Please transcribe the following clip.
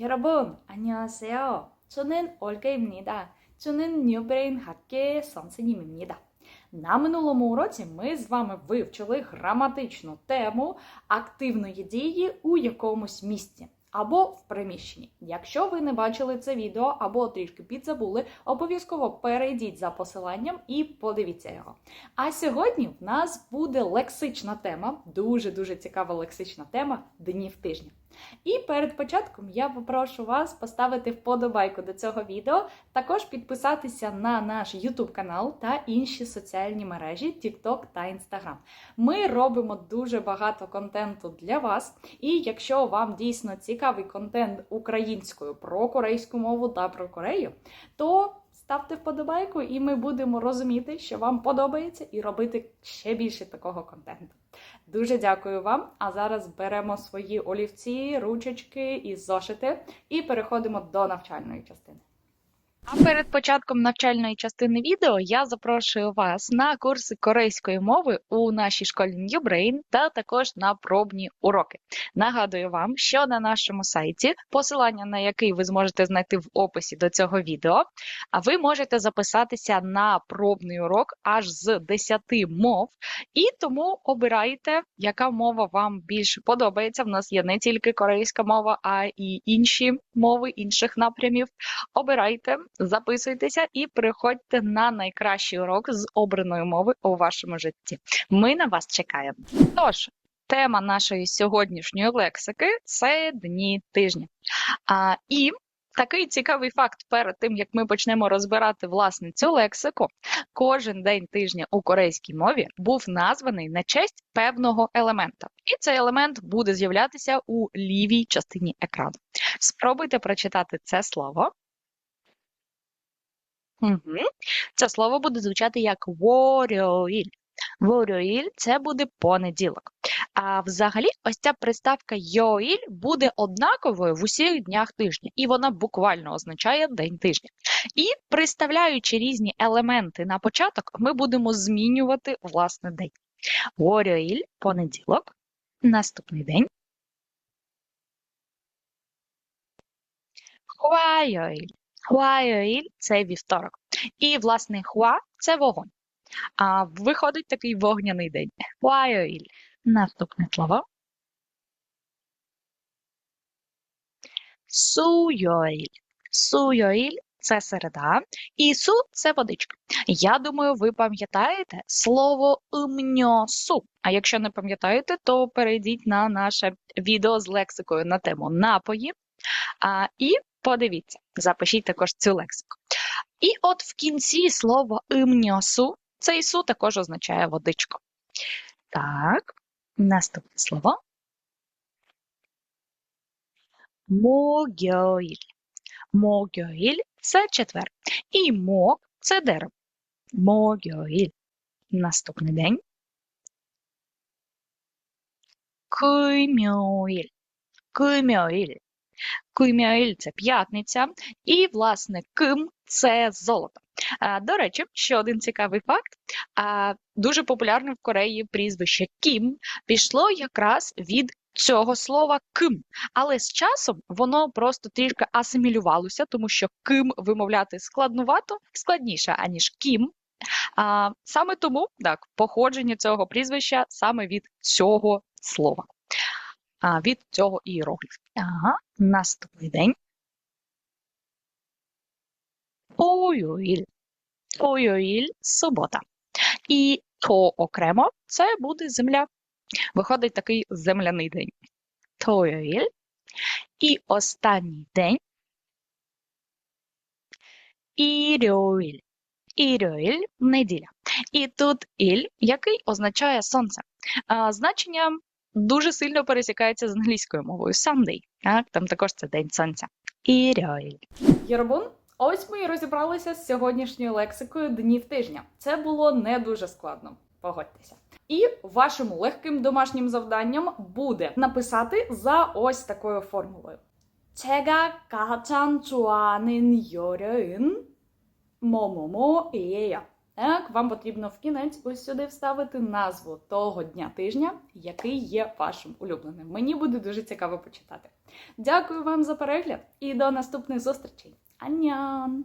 여러분, 안녕하세요. 저는 올가입니다. 저는 뉴브레인 학계 선생님입니다. На минулому уроці ми з вами вивчили граматичну тему активної дії у якомусь місці або в приміщенні. Якщо ви не бачили це відео або трішки підзабули, обов'язково перейдіть за посиланням і подивіться його. А сьогодні в нас буде лексична тема, дуже дуже цікава лексична тема днів тижня. І перед початком я попрошу вас поставити вподобайку до цього відео, також підписатися на наш YouTube канал та інші соціальні мережі TikTok та Instagram. Ми робимо дуже багато контенту для вас. І якщо вам дійсно цікавий контент українською про корейську мову та про Корею, то ставте вподобайку, і ми будемо розуміти, що вам подобається, і робити ще більше такого контенту. Дуже дякую вам. А зараз беремо свої олівці, ручечки і зошити і переходимо до навчальної частини. А перед початком навчальної частини відео я запрошую вас на курси корейської мови у нашій школі New Brain та також на пробні уроки. Нагадую вам, що на нашому сайті, посилання на який ви зможете знайти в описі до цього відео, а ви можете записатися на пробний урок аж з 10 мов, і тому обирайте, яка мова вам більше подобається. В нас є не тільки корейська мова, а і інші мови інших напрямів. Обирайте, записуйтеся і приходьте на найкращий урок з обраної мови у вашому житті. Ми на вас чекаємо. Тож, тема нашої сьогоднішньої лексики це дні тижня. А, і такий цікавий факт перед тим, як ми почнемо розбирати власне цю лексику, кожен день тижня у корейській мові був названий на честь певного елемента. І цей елемент буде з'являтися у лівій частині екрану. Спробуйте прочитати це слово. Угу. Це слово буде звучати як воріоїль. Воріоїль це буде понеділок. А взагалі, ось ця приставка йоїль буде однаковою в усіх днях тижня, і вона буквально означає день тижня. І приставляючи різні елементи на початок, ми будемо змінювати власне день. Воріоїль понеділок, наступний день. Хуайоїль Хуайоїль це вівторок. І, власне, хуа це вогонь. А Виходить такий вогняний день. Хуайоїль. Наступне слово. Суйоїль. Суйоїль це середа. І су це водичка. Я думаю, ви пам'ятаєте слово «мньосу». А якщо не пам'ятаєте, то перейдіть на наше відео з лексикою на тему напої. А, І Подивіться, запишіть також цю лексику. І от в кінці слово імньосу, це ісу також означає водичку. Так, наступне слово. Могьоїль. Могьоїль це четвер. І мог це дерево. Могьоїль. Наступний день. Кимьоїль. Кимьоїль Ким'яль це п'ятниця, і, власне, ким це золото. До речі, ще один цікавий факт. Дуже популярне в Кореї прізвище Кім пішло якраз від цього слова ким, але з часом воно просто трішки асимілювалося, тому що ким вимовляти складнувато складніше аніж кім. Саме тому так походження цього прізвища саме від цього слова від цього іерогліфу. Ага, наступний день. Ойоїль. Ойоїль – субота. І то окремо це буде земля. Виходить такий земляний день. Тойоїль. І останній день. Ірьоїль. Ірьоїль – неділя. І тут іль, який означає сонце. Значення дуже сильно пересікається з англійською мовою. Sunday. Так, там також це день сонця. Ірьоїль. Єрбун, ось ми і розібралися з сьогоднішньою лексикою днів тижня. Це було не дуже складно. Погодьтеся. І вашим легким домашнім завданням буде написати за ось такою формулою. 제가 가장 좋아하는 요일은 뭐뭐뭐이에요. Так, вам потрібно в кінець ось сюди вставити назву того дня тижня, який є вашим улюбленим. Мені буде дуже цікаво почитати. Дякую вам за перегляд і до наступних зустрічей. Аньян!